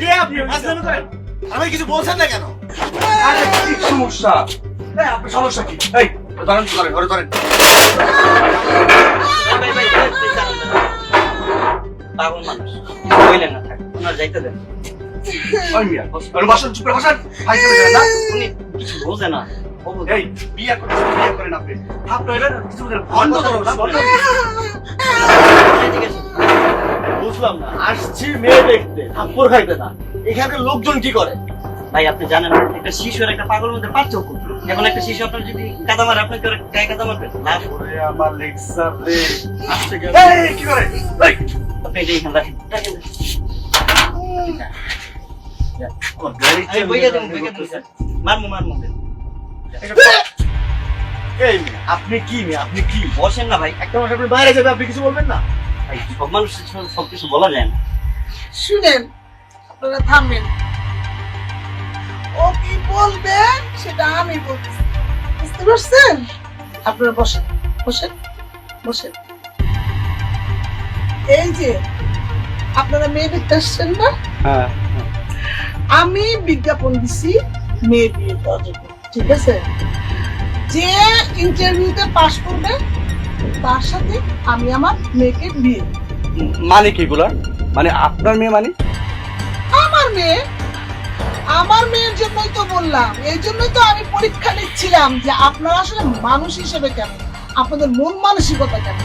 কে আপনি ফাজলামি করেন আমি কিছু বলছেন না কেন আরে কি সমস্যা আপনার সমস্যা কি এই ধরেন ধরেন ধরে ধরেন। পাগল মানুষ বললেন না থাক ওনার যাইতে দেন বসেন চুপ বসেন উনি কিছু বোঝে না এই বিয়ে করেন বিয়ে করেন আপনি আপনি এলেন কিছু বন্ধ করুন বন্ধ ঠিক আছে বুঝলাম না। আসছি মেয়ে দেখতে থাপ্পড় খাইতে না। এখানে লোকজন কি করে? ভাই আপনি জানেন একটা শিশু আর একটা পাগলের মধ্যে পার্থক্য এখন একটা শিশু আপনার যদি কাদা মারে আপনাকে ওরা গায়ে কাদা মারবে লাভ ওরে আমার লেকচার রে। আসছে কেন? এই কি করে? এই! আপনি এটাই এখানে রাখেন রাখেন। আমার গাড়ি আমি বইয়া দেবো বইয়া দেবো মারমু মারমু। এই আপনি কি মেয়ে? আপনি কি? বসেন না ভাই। একটা মাস আপনি বাইরে যাবে আপনি কিছু বলবেন না? ভাই সব মানুষের সব কিছু বলা যায় না। শুনেন আপনারা থামবেন। ও কি বলবে সেটা আমি বলছি বুঝতে পারছেন? আপনারা বসেন বসেন বসেন। এই যে আপনারা মেয়ে দেখতে আসছেন না? হ্যাঁ আমি বিজ্ঞাপন দিছি মেয়ে বিয়ে দেওয়ার ঠিক আছে? যে ইন্টারভিউতে পাশ করবে তার সাথে আমি আমার মেয়েকে বিয়ে। মানে কি গুলা মানে আপনার মেয়ে মানে? আমার মেয়ে? আমার মেয়ের জন্যই তো বললাম। এই জন্যই তো আমি পরীক্ষা নিচ্ছিলাম যে আপনারা আসলে মানুষ হিসেবে কেন আপনাদের মন মানসিকতা কেন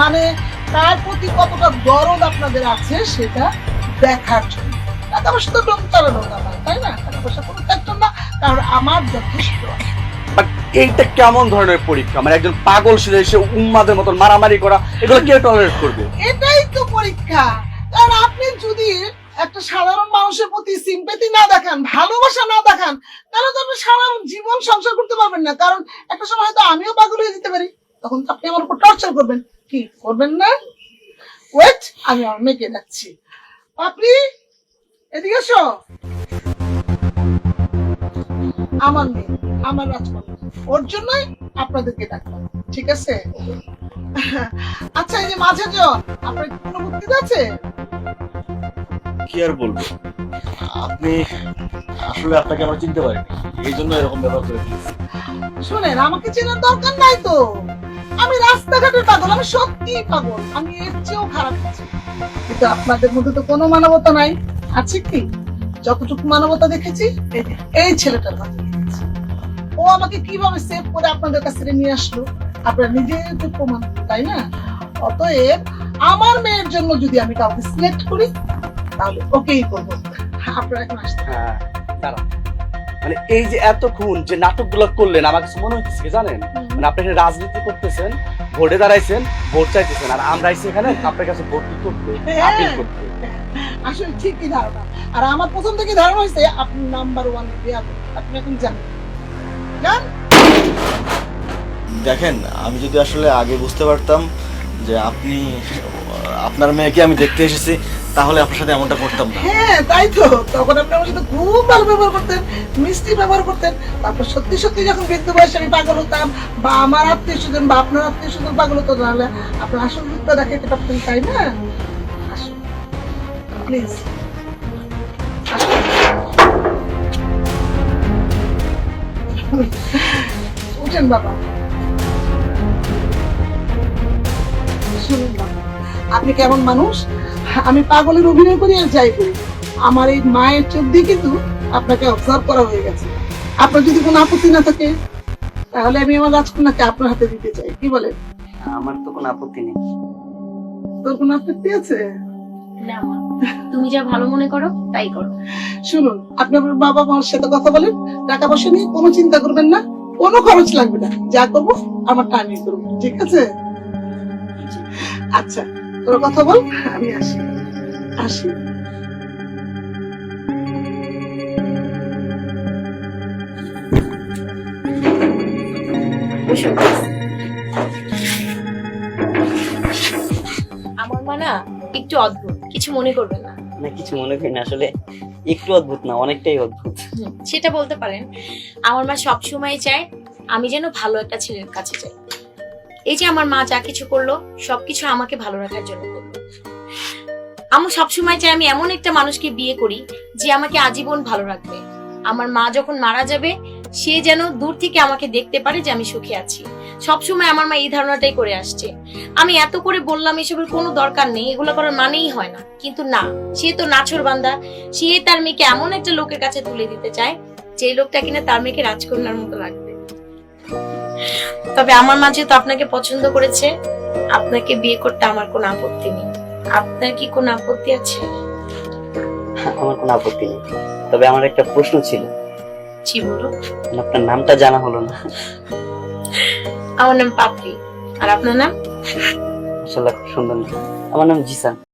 মানে তার প্রতি কতটা দরদ আপনাদের আছে সেটা দেখার জন্য। টাকা পয়সা তো ডোম চালানো তাই না? টাকা পয়সা কোনো ফ্যাক্টর না কারণ আমার যথেষ্ট আছে। এইটা কেমন ধরনের পরীক্ষা? মানে একজন পাগল সেজে এসে উম্মাদের মতন মারামারি করা, এগুলো কে টলারেট করবে? এটাই তো পরীক্ষা। কারণ আপনি যদি একটা সাধারণ মানুষের প্রতি সিম্পেথি না দেখান, ভালোবাসা না দেখান, তাহলে তো আপনি সারা জীবন সংসার করতে পারবেন না। কারণ একটা সময় হয়তো আমিও পাগল হয়ে যেতে পারি। তখন তো আপনি আমার উপর টর্চার করবেন। কি করবেন না? ওয়েট আমি আমার ডাকছি। আপনি এদিকে এসো। আমার মেয়ে, আমার রাজকন্যা। ওর জন্যই আপনাদেরকে ডাকলাম ঠিক আছে? আচ্ছা এই যে মাঝে জন আপনার কোনো বক্তৃতা আছে? কি আর বলব? আপনি আসলে আপনাকে আমরা চিনতে পারিনি এই জন্য এরকম ব্যবহার করে। শুনেন আমাকে চেনার দরকার নাই তো। আমি রাস্তাঘাটের পাগল আমি সত্যি পাগল আমি এর চেয়েও খারাপ আছি। কিন্তু আপনাদের মধ্যে তো কোনো মানবতা নাই আছে কি? যতটুকু মানবতা দেখেছি এই যে, ছেলেটার। ও আমাকে কীভাবে সেভ করে আপনাদের কাছ নিয়ে আসলো? আপনারা নিজেই তো প্রমাণ তাই না? অতএব আমার মেয়ের জন্য যদি আমি কাউকে সিলেক্ট করি তাহলে ওকেই করব। আপনারা এখন আসতে হ্যাঁ দাঁড়া মানে এই যে এতক্ষণ যে নাটকগুলো করলেন আমার কাছে মনে হচ্ছে জানেন? মানে আপনি এখানে রাজনীতি করতেছেন ভোটে দাঁড়াইছেন ভোট চাইতেছেন আর আমরা এখানে আপনার কাছে ভোট করতে আপিল করতে। আসলে ঠিকই ধারণা। আর আমার প্রথম থেকে ধারণা হয়েছে আপনি নাম্বার ওয়ান আপনি এখন জানেন। জান দেখেন আমি যদি আসলে আগে বুঝতে পারতাম যে আপনি আপনার মেয়েকে আমি দেখতে এসেছি তাহলে আপনার সাথে এমনটা করতাম না। হ্যাঁ তাই তো। তখন আপনি আমার সাথে খুব ভালো ব্যবহার করতেন মিষ্টি ব্যবহার করতেন। তারপর সত্যি সত্যি যখন বৃদ্ধ বয়সে আমি পাগল হতাম বা আমার আত্মীয় স্বজন বা আপনার আত্মীয় স্বজন পাগল হতো তাহলে আপনার আসল রূপটা দেখাতে পারতেন তাই না? আসুন প্লিজ উঠেন বাবা। শুনুন বাবা আপনি কেমন মানুষ? আমি পাগলের অভিনয় করি আর যাই করি। আমার এই মায়ের চোখ দিয়ে কিন্তু আপনাকে অবজার্ভ করা হয়ে গেছে। আপনার যদি কোনো আপত্তি না থাকে তাহলে আমি আমার রাজকন্যাকে আপনার হাতে দিতে চাই। কি বলেন? আমার তো কোনো আপত্তি নেই। তোর কোনো আপত্তি আছে? না তুমি যা ভালো মনে করো তাই করো। শুনুন আপনি আপনার বাবা মার সাথে কথা বলেন টাকা পয়সা নিয়ে কোনো চিন্তা করবেন না কোনো খরচ লাগবে না। যা করব আমার টাইমে করব ঠিক আছে? আচ্ছা তোর কথা বল আমি আসি আসি। আমার মা না একটু অদ্ভুত। কিছু মনে করবেন না। না কিছু মনে করি না আসলে একটু অদ্ভুত না অনেকটাই অদ্ভুত। সেটা বলতে পারেন। আমার মা সব সময় চায় আমি যেন ভালো একটা ছেলের কাছে যাই। এই যে আমার মা যা কিছু করল সবকিছু আমাকে ভালো রাখার জন্য করল। আমি সবসময় চাই আমি এমন একটা মানুষকে বিয়ে করি যে আমাকে আজীবন ভালো রাখবে। আমার মা যখন মারা যাবে সে যেন দূর থেকে আমাকে দেখতে পারে যে আমি সুখে আছি। সবসময় আমার মা এই ধারণাটাই করে আসছে। আমি এত করে বললাম এসবের কোনো দরকার নেই এগুলো করার মানেই হয় না। কিন্তু না সে তো নাছর বান্দা। সে তার মেয়েকে এমন একটা লোকের কাছে তুলে দিতে চায় যে লোকটা কিনা তার মেয়েকে রাজকন্যার মতো লাগবে। তবে আমার মাঝে তো আপনাকে পছন্দ করেছে আপনাকে বিয়ে করতে আমার কোনো আপত্তি নেই। আপনার কি কোনো আপত্তি আছে? আমার কোনো আপত্তি নেই। তবে আমার একটা প্রশ্ন ছিল। জি বলো আপনার নামটা জানা হলো না। আমার নাম পাপড়ি। আর আপনার নাম? সুন্দর আমার নাম জিসান।